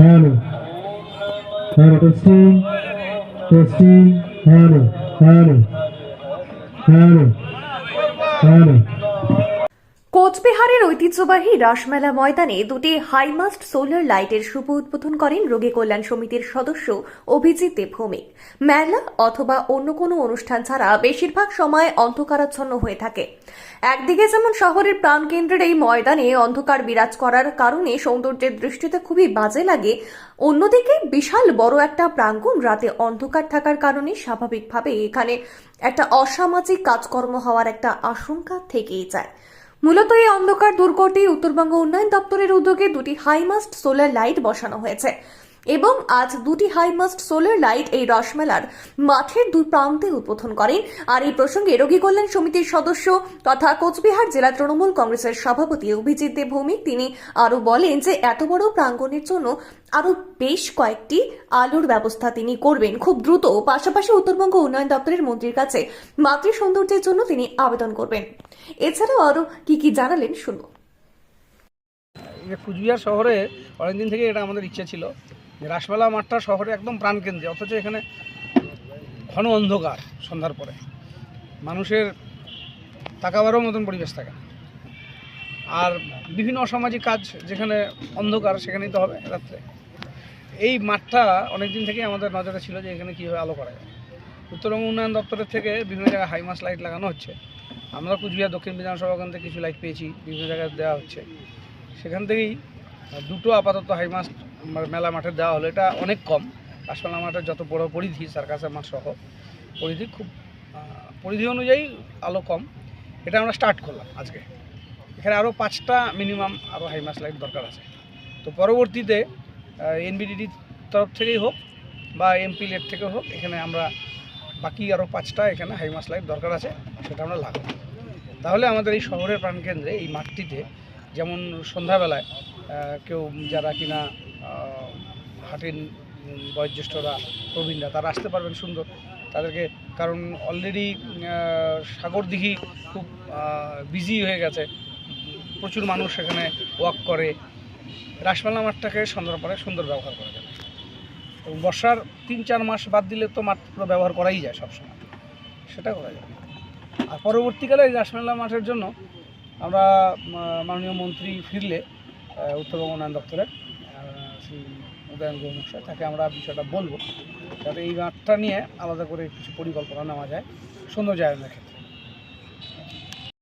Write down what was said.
Hello hello testing testing hello hello hello hello কোচবিহারের ঐতিহ্যবাহী রাসমেলা ময়দানে দুটি হাইমাস্ট সোলার লাইটের শুভ উদ্বোধন করেন রোগী কল্যাণ সমিতির সদস্য অভিজিৎ দেবভৌমিক মেলা অথবা অন্য কোনো অনুষ্ঠান ছাড়া বেশিরভাগ সময় অন্ধকারাচ্ছন্ন হয়ে থাকে। একদিকে যেমন শহরের প্রাণকেন্দ্রের এই ময়দানে অন্ধকার বিরাজ করার কারণে সৌন্দর্যের দৃষ্টিতে খুবই বাজে লাগে, অন্যদিকে বিশাল বড় একটা প্রাঙ্গণ রাতে অন্ধকার থাকার কারণে স্বাভাবিকভাবে এখানে একটা অসামাজিক কাজকর্ম হওয়ার একটা আশঙ্কা থেকেই যায়। মূলত এই অন্ধকার দূর করতেই উত্তরবঙ্গ উন্নয়ন দপ্তরের উদ্যোগে দুটি হাইমাস্ট সোলার লাইট বসানো হয়েছে। এবং আজ দুটি হাইমাস্ট সোলার লাইট এই রসমেলার মাঠের দু প্রান্তে উদ্বোধন করেন। আর এই প্রসঙ্গে রোগী কল্যাণ সমিতির সদস্য তথা কোচবিহার জেলা তৃণমূল কংগ্রেসের সভাপতি অভিজিৎ দেব ভৌমিক, তিনি আরও বলেন যে এত বড় প্রাঙ্গণের জন্য আরও বেশ কয়েকটি আলোর ব্যবস্থা তিনি করবেন। খুব দ্রুত। পাশাপাশি উত্তরবঙ্গ উন্নয়ন দপ্তরের মন্ত্রীর কাছে মাতৃ সৌন্দর্যের জন্য তিনি আবেদন করবেন। এছাড়াও আরও কি কি জানালেন শুনব কুচবিহার শহরে অনেকদিন থেকে এটা আমাদের ইচ্ছা ছিল। যে রাসমেলা মাঠটা শহরে একদম প্রাণকেন্দ্রে, অথচ এখানে ঘন অন্ধকার সন্ধ্যার পরে। মানুষের তাকাবারও মতন পরিবেশ থাকে আর বিভিন্ন অসামাজিক কাজ যেখানে অন্ধকার, সেখানেই তো হবে রাত্রে। এই মাঠটা অনেকদিন থেকেই আমাদের নজরে ছিল যে এখানে কীভাবে আলো করা যায়। উত্তরবঙ্গ উন্নয়ন দপ্তরের থেকে বিভিন্ন জায়গায় হাইমাস লাইট লাগানো হচ্ছে। আমরা কুচবিহার দক্ষিণ বিধানসভা কেন্দ্রে কিছু লাইট পেয়েছি, বিভিন্ন জায়গায় দেওয়া হচ্ছে। সেখান থেকেই দুটো আপাতত হাই হাইমাস মেলা মাঠে দেওয়া হলো। এটা অনেক কম। কাশমালা মাঠের যত বড় পরিধি সার্কাসের মাঠ সহ, পরিধি খুব পরিধি অনুযায়ী আলো কম। এটা আমরা স্টার্ট করলাম আজকে। এখানে আরও পাঁচটা মিনিমাম আরও হাই হাইমাস লাইট দরকার আছে। তো পরবর্তীতে এনবিডিডির তরফ থেকেই হোক বা এমপি লেট থেকে হোক, এখানে আমরা বাকি আরও পাঁচটা এখানে হাই হাইমাস লাইট দরকার আছে, সেটা আমরা লাগাবো। তাহলে আমাদের এই শহরের প্রাণকেন্দ্রে এই মাঠটিতে যেমন সন্ধ্যাবেলায় কেউ যারা কিনা হাঁটেন বয়োজ্যেষ্ঠরা, প্রবীণরা, তারা আসতে পারবেন সুন্দর। তাদেরকে, কারণ অলরেডি সাগর দিঘি খুব বিজি হয়ে গেছে। প্রচুর মানুষ সেখানে ওয়াক করে। রাসমেলা মাঠটাকে সুন্দর পরে সুন্দর ব্যবহার করা যাবে। বর্ষার তিন চার মাস বাদ দিলে তো মাঠ পুরো ব্যবহার করাই যায় সবসময়। সেটা করা যাবে। আর পরবর্তীকালে এই রাসমেলা মাঠের জন্য আমরা মাননীয় মন্ত্রী ফিরলে উত্তরবঙ্গ উন্নয়ন দপ্তরের সেই উদয়ন গৌমশাই তাকে আমরা বিষয়টা বলব। যাতে এই মাঠটা নিয়ে আলাদা করে কিছু পরিকল্পনা নেওয়া যায় সৌন্দর্যায়নের ক্ষেত্রে।